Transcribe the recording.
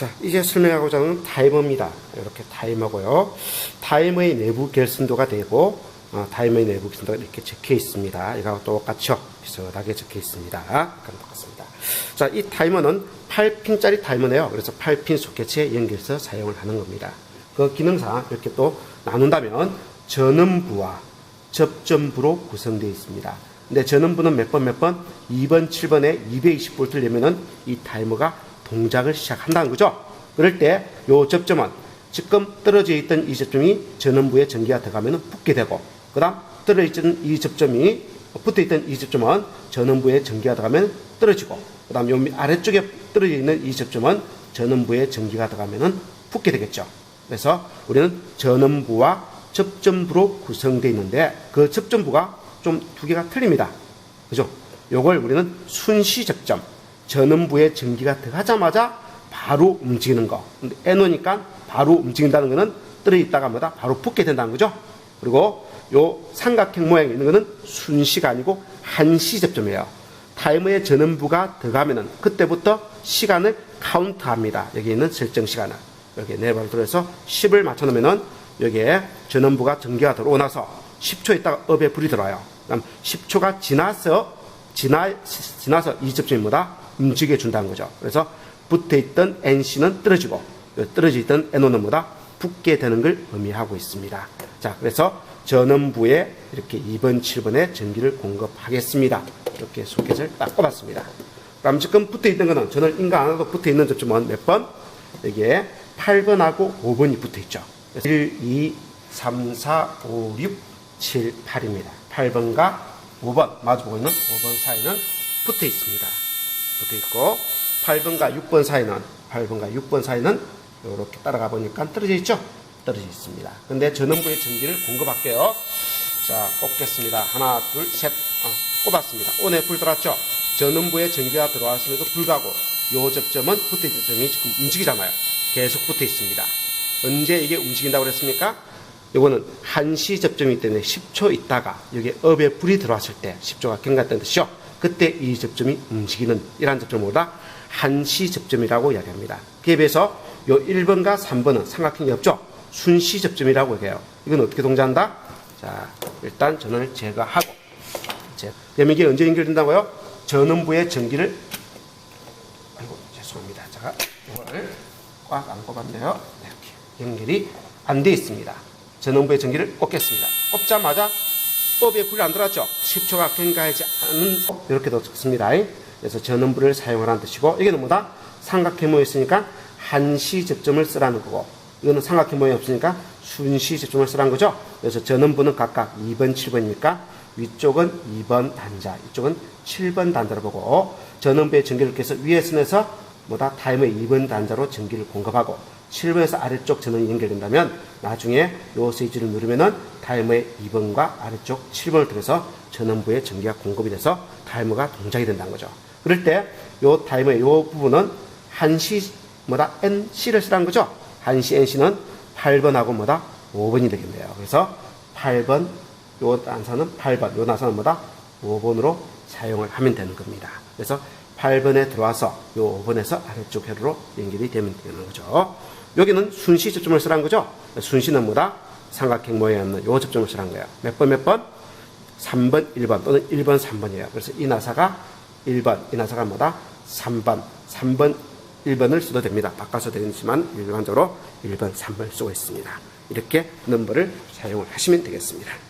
자, 이제 설명하고자 하는 타이머입니다. 이렇게 타이머고요. 타이머의 내부 결선도가 되고, 어, 타이머의 내부 결선도가 이렇게 적혀 있습니다. 이거하고 똑같죠? 비슷하게 적혀 있습니다. 그럼 똑같습니다. 자, 이 타이머는 8핀짜리 타이머네요. 그래서 8핀 소켓에 연결해서 사용을 하는 겁니다. 그 기능상 이렇게 또 나눈다면 전원부와 접점부로 구성되어 있습니다. 근데 전원부는 몇 번 몇 번? 2번, 7번에 220V를 내면은 이 타이머가 동작을 시작한다는 거죠. 그럴 때 요 접점은 지금 떨어져 있던 이 접점이 전원부에 전기가 들어가면 붙게 되고 그 다음 떨어져 있던 이 접점이 붙어 있던 이 접점은 전원부에 전기가 들어가면 떨어지고 그 다음 요 아래쪽에 떨어져 있는 이 접점은 전원부에 전기가 들어가면은 붙게 되겠죠. 그래서 우리는 전원부와 접점부로 구성되어 있는데 그 접점부가 좀 두 개가 틀립니다. 그죠? 요걸 우리는 순시 접점. 전원부에 전기가 들어가자마자 바로 움직이는 거. N5니까 바로 움직인다는 거는 떨어 있다가 뭐다? 바로 붙게 된다는 거죠. 그리고 요 삼각형 모양이 있는 거는 순시가 아니고 한시 접점이에요. 타이머의 전원부가 들어가면은 그때부터 시간을 카운트합니다. 여기 있는 설정 시간을. 여기 네바로 들어서 10을 맞춰놓으면은 여기에 전원부가 전기가 들어오고 나서 10초 있다가 업에 불이 들어와요. 그럼 10초가 지나서 지나 지나서 이 접점이 뭐다 움직여 준다는 거죠. 그래서 붙어 있던 NC는 떨어지고 떨어져 있던 NO는 뭐다 붙게 되는 걸 의미하고 있습니다. 자, 그래서 전원부에 이렇게 2번, 7번에 전기를 공급하겠습니다. 이렇게 소켓을 딱 꼽았습니다. 그럼 지금 붙어 있는 거는 저는 인가 안 해도 붙어 있는 접점은 몇 번? 여기에 8번하고 5번이 붙어 있죠. 1, 2, 3, 4, 5, 6, 7, 8입니다. 8번과 5번, 마주보고 있는 5번 사이는 붙어 있습니다. 붙어 있고, 8번과 6번 사이는, 8번과 6번 사이는 이렇게 따라가 보니까 떨어져 있죠? 떨어져 있습니다. 근데 전원부에 전기를 공급할게요. 자, 꼽겠습니다. 하나, 둘, 셋. 어, 꼽았습니다. 오늘 불 들어왔죠? 전원부에 전기가 들어왔음에도 불구하고, 요 접점은 붙어 있는 점이 지금 움직이잖아요. 계속 붙어 있습니다. 언제 이게 움직인다고 그랬습니까? 요거는 한시 접점이기 때문에 10초 있다가 여기에 업에 불이 들어왔을 때 10초가 경과했다는 뜻이죠. 그때 이 접점이 움직이는 이러한 접점보다 한시 접점이라고 이야기합니다. 그에 비해서 요 1번과 3번은 삼각형이 없죠. 순시 접점이라고 얘기해요. 이건 어떻게 동작한다? 자, 일단 전원을 제거하고 제 그러면 이게 언제 연결된다고요? 전원부의 전기를 아이고 죄송합니다. 제가 이거를 꽉안 꼽았네요. 이렇게 연결이 안 돼 있습니다. 전원부의 전기를 꽂겠습니다. 꽂자마자 법에 불이 안 들어왔죠? 10초가 경과하지 않은 이렇게도 적습니다. 그래서 전원부를 사용하라는 뜻이고 여기는 뭐다? 삼각형 모여 있으니까 한시 접점을 쓰라는 거고 이거는 삼각형 모양 없으니까 순시 접점을 쓰라는 거죠. 그래서 전원부는 각각 2번, 7번이니까 위쪽은 2번 단자, 이쪽은 7번 단자로 보고 전원부의 전기를 계서 위에 선에서 뭐다 타임의 2번 단자로 전기를 공급하고 7번에서 아래쪽 전원이 연결된다면 나중에 요 스위치를 누르면은 타이머의 2번과 아래쪽 7번을 통해서 전원부에 전기가 공급이 돼서 타이머가 동작이 된다는 거죠. 그럴 때 요 타이머의 요 부분은 한시 뭐다 NC를 쓰라는 거죠. 한시 NC는 8번하고 뭐다 5번이 되겠네요. 그래서 8번 요 단서는 8번 요 단서는 뭐다 5번으로 사용을 하면 되는 겁니다. 그래서 8번에 들어와서 요 5번에서 아래쪽 회로로 연결이 되면 되는 거죠. 여기는 순시 접점을 쓰라는 거죠. 순시는 뭐다? 삼각형 모양이 있는 요 접점을 쓰라는 거예요. 몇 번 몇 번? 3번, 1번 또는 1번, 3번이에요. 그래서 이 나사가 1번, 이 나사가 뭐다? 3번, 3번, 1번을 써도 됩니다. 바꿔서 되지만 일반적으로 1번, 3번을 쓰고 있습니다. 이렇게 넘버를 사용을 하시면 되겠습니다.